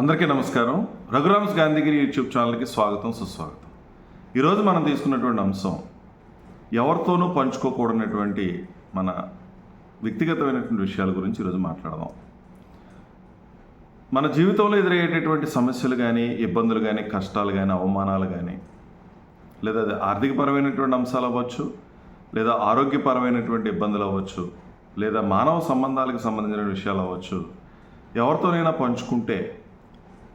అందరికీ నమస్కారం. రఘురామ్స్ గాంధీగిరి యూట్యూబ్ ఛానల్కి స్వాగతం సుస్వాగతం. ఈరోజు మనం తీసుకున్నటువంటి అంశం ఎవరితోనూ పంచుకోకూడనటువంటి మన వ్యక్తిగతమైనటువంటి విషయాల గురించి ఈరోజు మాట్లాడదాం. మన జీవితంలో ఎదురయ్యేటటువంటి సమస్యలు కానీ ఇబ్బందులు కానీ కష్టాలు కానీ అవమానాలు కానీ లేదా అది ఆర్థికపరమైనటువంటి అంశాలు అవ్వచ్చు లేదా ఆరోగ్యపరమైనటువంటి ఇబ్బందులు అవ్వచ్చు లేదా మానవ సంబంధాలకు సంబంధించిన విషయాలు అవ్వచ్చు ఎవరితోనైనా పంచుకుంటే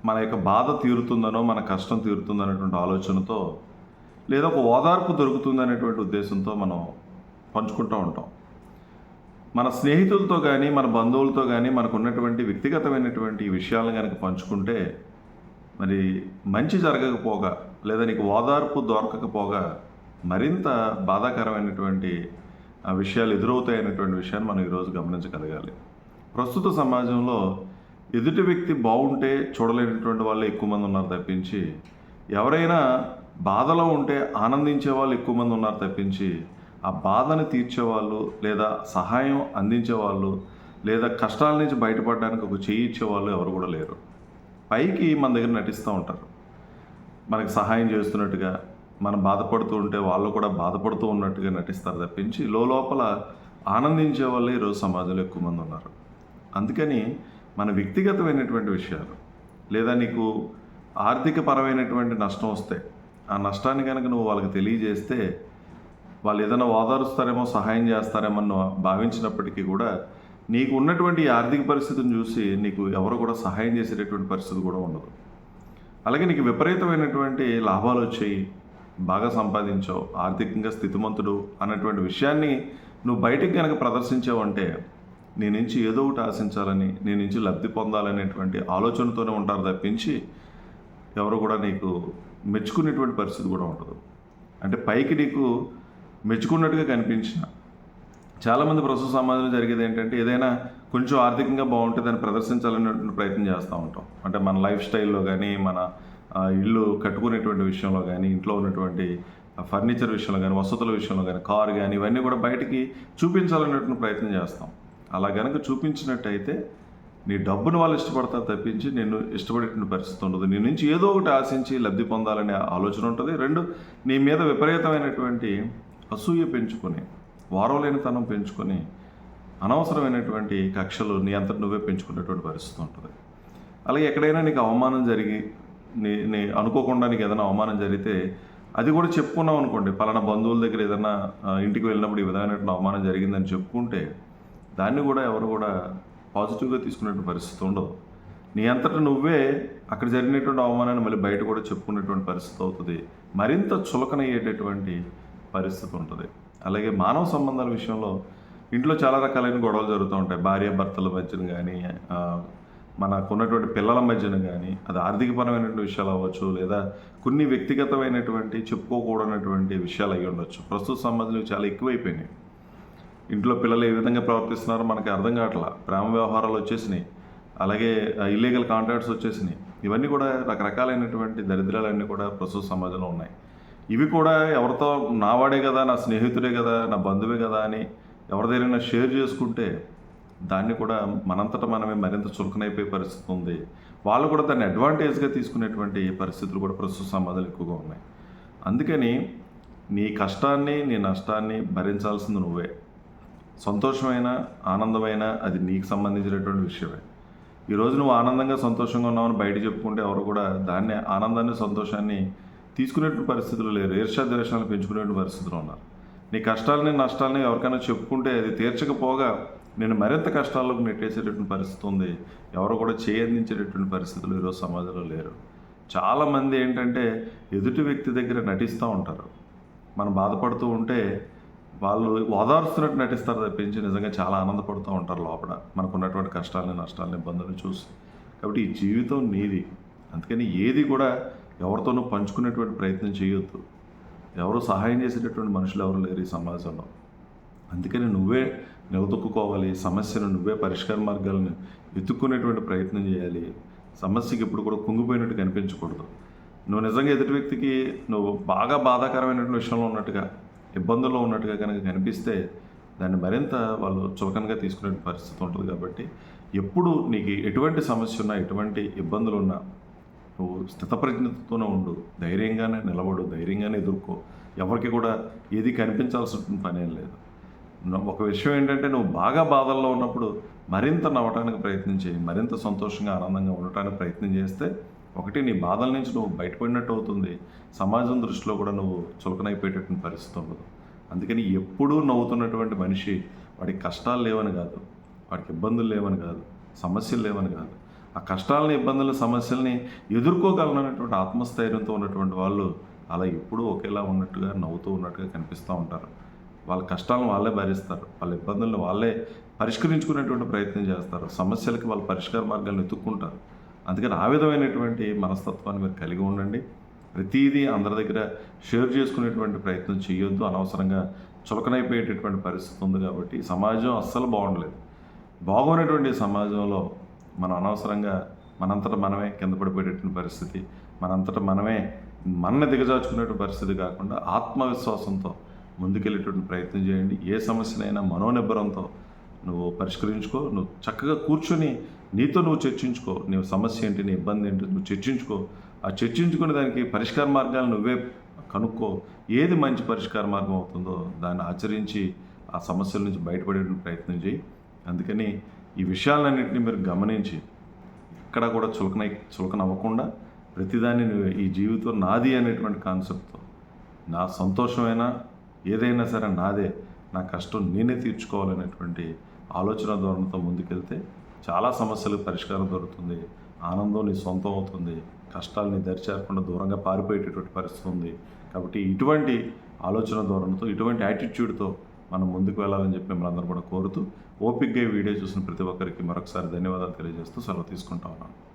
మన యొక్క బాధ తీరుతుందనో మన కష్టం తీరుతుందనేటువంటి ఆలోచనతో లేదా ఒక ఓదార్పు దొరుకుతుందనేటువంటి ఉద్దేశంతో మనం పంచుకుంటూ ఉంటాం. మన స్నేహితులతో కానీ మన బంధువులతో కానీ మనకు ఉన్నటువంటి వ్యక్తిగతమైనటువంటి విషయాలను కనుక పంచుకుంటే మరి మంచి జరగకపోగా లేదా నీకు ఓదార్పు దొరకకపోగా మరింత బాధాకరమైనటువంటి ఆ విషయాలు ఎదురవుతాయనేటువంటి విషయాన్ని మనం ఈరోజు గమనించగలగాలి. ప్రస్తుత సమాజంలో ఎదుటి వ్యక్తి బాగుంటే చూడలేనటువంటి వాళ్ళు ఎక్కువ మంది ఉన్నారు తప్పించి ఎవరైనా బాధలో ఉంటే ఆనందించే వాళ్ళు ఎక్కువ మంది ఉన్నారు తప్పించి ఆ బాధను తీర్చేవాళ్ళు లేదా సహాయం అందించే వాళ్ళు లేదా కష్టాల నుంచి బయటపడడానికి ఒక చేయి ఇచ్చే వాళ్ళు ఎవరు కూడా లేరు. పైకి మన దగ్గర నటిస్తూ ఉంటారు. మనకి సహాయం చేస్తున్నట్టుగా మనం బాధపడుతూ ఉంటే వాళ్ళు కూడా బాధపడుతూ ఉన్నట్టుగా నటిస్తారు తప్పించి లోపల ఆనందించే వాళ్ళే ఈరోజు సమాజంలో ఎక్కువ మంది ఉన్నారు. అందుకని మన వ్యక్తిగతమైనటువంటి విషయాలు లేదా నీకు ఆర్థిక పరమైనటువంటి నష్టం వస్తే ఆ నష్టాన్ని కనుక నువ్వు వాళ్ళకి తెలియజేస్తే వాళ్ళు ఏదైనా ఓదారుస్తారేమో సహాయం చేస్తారేమో అని భావించినప్పటికీ కూడా నీకు ఉన్నటువంటి ఆర్థిక పరిస్థితిని చూసి నీకు ఎవరు కూడా సహాయం చేసేటటువంటి పరిస్థితి కూడా ఉండదు. అలాగే నీకు విపరీతమైనటువంటి లాభాలు వచ్చాయి బాగా సంపాదించావు ఆర్థికంగా స్థితిమంతుడు అన్నటువంటి విషయాన్ని నువ్వు బయటికి కనుక ప్రదర్శించావంటే నీ నుంచి ఏదో ఒకటి ఆశించాలని నీ నుంచి లబ్ధి పొందాలనేటువంటి ఆలోచనతోనే ఉంటారు తప్పించి ఎవరు కూడా నీకు మెచ్చుకునేటువంటి పరిస్థితి కూడా ఉండదు. అంటే పైకి నీకు మెచ్చుకున్నట్టుగా కనిపించిన చాలామంది ప్రస్తుత సమాజంలో జరిగేది ఏంటంటే ఏదైనా కొంచెం ఆర్థికంగా బాగుంటే దాన్ని ప్రదర్శించాలనేటువంటి ప్రయత్నం చేస్తూ ఉంటాం. అంటే మన లైఫ్ స్టైల్లో కానీ మన ఇల్లు కట్టుకునేటువంటి విషయంలో కానీ ఇంట్లో ఉన్నటువంటి ఫర్నిచర్ విషయంలో కానీ వసతుల విషయంలో కానీ కారు కానీ ఇవన్నీ కూడా బయటికి చూపించాలనేటువంటి ప్రయత్నం చేస్తాం. అలా గనక చూపించినట్టయితే నీ డబ్బును వాళ్ళు ఇష్టపడతారు తప్పించి నేను ఇష్టపడేటువంటి పరిస్థితి ఉండదు. నీ నుంచి ఏదో ఒకటి ఆశించి లబ్ధి పొందాలనే ఆలోచన ఉంటుంది. రెండు నీ మీద విపరీతమైనటువంటి అసూయ పెంచుకొని వారోలేనితనం పెంచుకొని అనవసరమైనటువంటి కక్షలు నీ అంతటి నువ్వే పెంచుకునేటువంటి పరిస్థితి ఉంటుంది. అలాగే ఎక్కడైనా నీకు అవమానం జరిగి నీ నీ అనుకోకుండా నీకు ఏదైనా అవమానం జరిగితే అది కూడా చెప్పుకున్నావు అనుకోండి. పలానా బంధువుల దగ్గర ఏదైనా ఇంటికి వెళ్ళినప్పుడు ఈ విధమైనటువంటి అవమానం జరిగిందని చెప్పుకుంటే దాన్ని కూడా ఎవరు కూడా పాజిటివ్గా తీసుకునేటువంటి పరిస్థితి ఉండదు. నీ అంతటా నువ్వే అక్కడ జరిగినటువంటి అవమానాన్ని మళ్ళీ బయట కూడా చెప్పుకునేటువంటి పరిస్థితి అవుతుంది. మరింత చులకనయ్యేటటువంటి పరిస్థితి ఉంటుంది. అలాగే మానవ సంబంధాల విషయంలో ఇంట్లో చాలా రకాలైన గొడవలు జరుగుతూ ఉంటాయి. భార్య భర్తల మధ్యన కానీ మనకున్నటువంటి మనకు ఉన్నటువంటి పిల్లల మధ్యన కానీ అది ఆర్థికపరమైనటువంటి విషయాలు అవ్వచ్చు లేదా కొన్ని వ్యక్తిగతమైనటువంటి చెప్పుకోకూడనటువంటి విషయాలు అయి ఉండొచ్చు ప్రస్తుత సంబంధాలు చాలా ఎక్కువైపోయినాయి. ఇంట్లో పిల్లలు ఏ విధంగా ప్రవర్తిస్తున్నారో మనకి అర్థం కావట్లా. ప్రేమ వ్యవహారాలు వచ్చేసినాయి. అలాగే ఇల్లీగల్ కాంట్రాక్ట్స్ వచ్చేసినాయి. ఇవన్నీ కూడా రకరకాలైనటువంటి దరిద్రాలన్నీ కూడా ప్రస్తుత సమాజంలో ఉన్నాయి. ఇవి కూడా ఎవరితో నావాడే కదా నా స్నేహితుడే కదా నా బంధువే కదా అని ఎవరిదైనా షేర్ చేసుకుంటే దాన్ని కూడా మనంతటా మనమే మరింత చురుకునైపోయే పరిస్థితి ఉంది. వాళ్ళు కూడా దాన్ని అడ్వాంటేజ్గా తీసుకునేటువంటి పరిస్థితులు కూడా ప్రస్తుత సమాజాలు ఎక్కువగా ఉన్నాయి. అందుకని నీ కష్టాన్ని నీ నష్టాన్ని భరించాల్సింది నువ్వే. సంతోషమైన ఆనందమైన అది నీకు సంబంధించినటువంటి విషయమే. ఈరోజు నువ్వు ఆనందంగా సంతోషంగా ఉన్నావని బయట చెప్పుకుంటే ఎవరు కూడా దాన్ని ఆనందాన్ని సంతోషాన్ని తీసుకునేటువంటి పరిస్థితులు లేరు. ఈర్షా ద్వేషాలను పెంచుకునేటువంటి పరిస్థితులు ఉన్నారు. నీ కష్టాలని నష్టాలని ఎవరికైనా చెప్పుకుంటే అది తీర్చకపోగా నేను మరింత కష్టాల్లోకి నెట్టేసేటటువంటి పరిస్థితి ఉంది. ఎవరు కూడా చేయందించేటటువంటి పరిస్థితులు ఈరోజు సమాజంలో లేరు. చాలామంది ఏంటంటే ఎదుటి వ్యక్తి దగ్గర నటిస్తూ ఉంటారు. మనం బాధపడుతూ ఉంటే వాళ్ళు ఓదారుస్తున్నట్టు నటిస్తారు తప్పించి నిజంగా చాలా ఆనందపడుతూ ఉంటారు లోపల. మనకున్నటువంటి కష్టాలని నష్టాలని ఇబ్బందులను చూసి. కాబట్టి ఈ జీవితం నీది. అందుకని ఏది కూడా ఎవరితోనూ పంచుకునేటువంటి ప్రయత్నం చేయొద్దు. ఎవరు సహాయం చేసేటటువంటి మనుషులు ఎవరు లేరు ఈ సమాజంలో. అందుకని నువ్వే నిలదొక్కుకోవాలి. సమస్యను నువ్వే పరిష్కార మార్గాలను వెతుక్కునేటువంటి ప్రయత్నం చేయాలి. సమస్యకి ఇప్పుడు కూడా కుంగిపోయినట్టు కనిపించకూడదు. నువ్వు నిజంగా ఎదుటి వ్యక్తికి నువ్వు బాగా బాధాకరమైనటువంటి విషయంలో ఉన్నట్టుగా ఇబ్బందుల్లో ఉన్నట్టుగా కనుక కనిపిస్తే దాన్ని మరింత వాళ్ళు చులకనగా తీసుకునే పరిస్థితి ఉంటుంది కాబట్టి ఎప్పుడు నీకు ఎటువంటి సమస్య ఉన్నా ఎటువంటి ఇబ్బందులు ఉన్నా నువ్వు స్థితప్రజ్ఞతతోనే ఉండు ధైర్యంగానే నిలబడు ధైర్యంగానే ఎదుర్కో. ఎవరికి కూడా ఏది కనిపించాల్సిన పని ఏం లేదు. ఒక విషయం ఏంటంటే నువ్వు బాగా బాధల్లో ఉన్నప్పుడు మరింత నవ్వటానికి ప్రయత్నం చేయి మరింత సంతోషంగా ఆనందంగా ఉండటానికి ప్రయత్నం చేస్తే ఒకటి నీ బాధల నుంచి నువ్వు బయటపడినట్టు అవుతుంది. సమాజం దృష్టిలో కూడా నువ్వు చులకనైపోయేటటువంటి పరిస్థితి ఉండదు. అందుకని ఎప్పుడూ నవ్వుతున్నటువంటి మనిషి వాడికి కష్టాలు లేవని కాదు. వాడికి ఇబ్బందులు లేవని కాదు. సమస్యలు లేవని కాదు. ఆ కష్టాలని ఇబ్బందులు సమస్యల్ని ఎదుర్కోగలనటువంటి ఆత్మస్థైర్యంతో ఉన్నటువంటి వాళ్ళు అలా ఎప్పుడూ ఒకేలా ఉన్నట్టుగా నవ్వుతూ ఉన్నట్టుగా కనిపిస్తూ ఉంటారు. వాళ్ళ కష్టాలను వాళ్ళే భరిస్తారు. వాళ్ళ ఇబ్బందులను వాళ్ళే పరిష్కరించుకునేటువంటి ప్రయత్నం చేస్తారు. సమస్యలకి వాళ్ళ పరిష్కార మార్గాలను వెతుక్కుంటారు అందుకని ఆ విధమైనటువంటి మనస్తత్వాన్ని మీరు కలిగి ఉండండి. ప్రతిదీ అందరి దగ్గర షేర్ చేసుకునేటువంటి ప్రయత్నం చేయొద్దు. అనవసరంగా చులకనైపోయేటటువంటి పరిస్థితి ఉంది కాబట్టి సమాజం అస్సలు బాగుండలేదు. బాగున్నటువంటి సమాజంలో మనం అనవసరంగా మనంతట మనమే కింద పడిపోయేటటువంటి పరిస్థితి మనంతట మనమే మనని దిగజార్చుకునేటువంటి పరిస్థితి కాకుండా ఆత్మవిశ్వాసంతో ముందుకెళ్ళేటువంటి ప్రయత్నం చేయండి. ఏ సమస్యనైనా మనోనిబ్బరంతో నువ్వు పరిష్కరించుకో నువ్వు చక్కగా కూర్చొని నీతో నువ్వు చర్చించుకో. నీ సమస్య ఏంటి నీ ఇబ్బంది ఏంటి నువ్వు చర్చించుకో. ఆ చర్చించుకునే దానికి పరిష్కార మార్గాలు నువ్వే కనుక్కో. ఏది మంచి పరిష్కార మార్గం అవుతుందో దాన్ని ఆచరించి ఆ సమస్యల నుంచి బయటపడే ప్రయత్నం చేయి. అందుకని ఈ విషయాలన్నింటినీ మీరు గమనించి ఎక్కడా కూడా చులకన చులకన అవ్వకుండా ప్రతిదాన్ని నువ్వు ఈ జీవితం నాది అనేటువంటి కాన్సెప్ట్తో నా సంతోషమైనా ఏదైనా సరే నాదే నా కష్టం నేనే తీర్చుకోవాలనేటువంటి ఆలోచన ధోరణితో ముందుకెళ్తే చాలా సమస్యలకు పరిష్కారం దొరుకుతుంది. ఆనందం నీ సొంతం అవుతుంది. కష్టాలని దరిచేరకుండా దూరంగా పారిపోయేటటువంటి పరిస్థితి ఉంది. కాబట్టి ఇటువంటి ఆలోచన ధోరణితో ఇటువంటి యాటిట్యూడ్తో మనం ముందుకు వెళ్ళాలని చెప్పి మిమ్మల్ని అందరూ కూడా కోరుతూ ఓపిక్గా వీడియో చూసిన ప్రతి ఒక్కరికి మరొకసారి ధన్యవాదాలు తెలియజేస్తూ సెలవు తీసుకుంటా ఉన్నాను.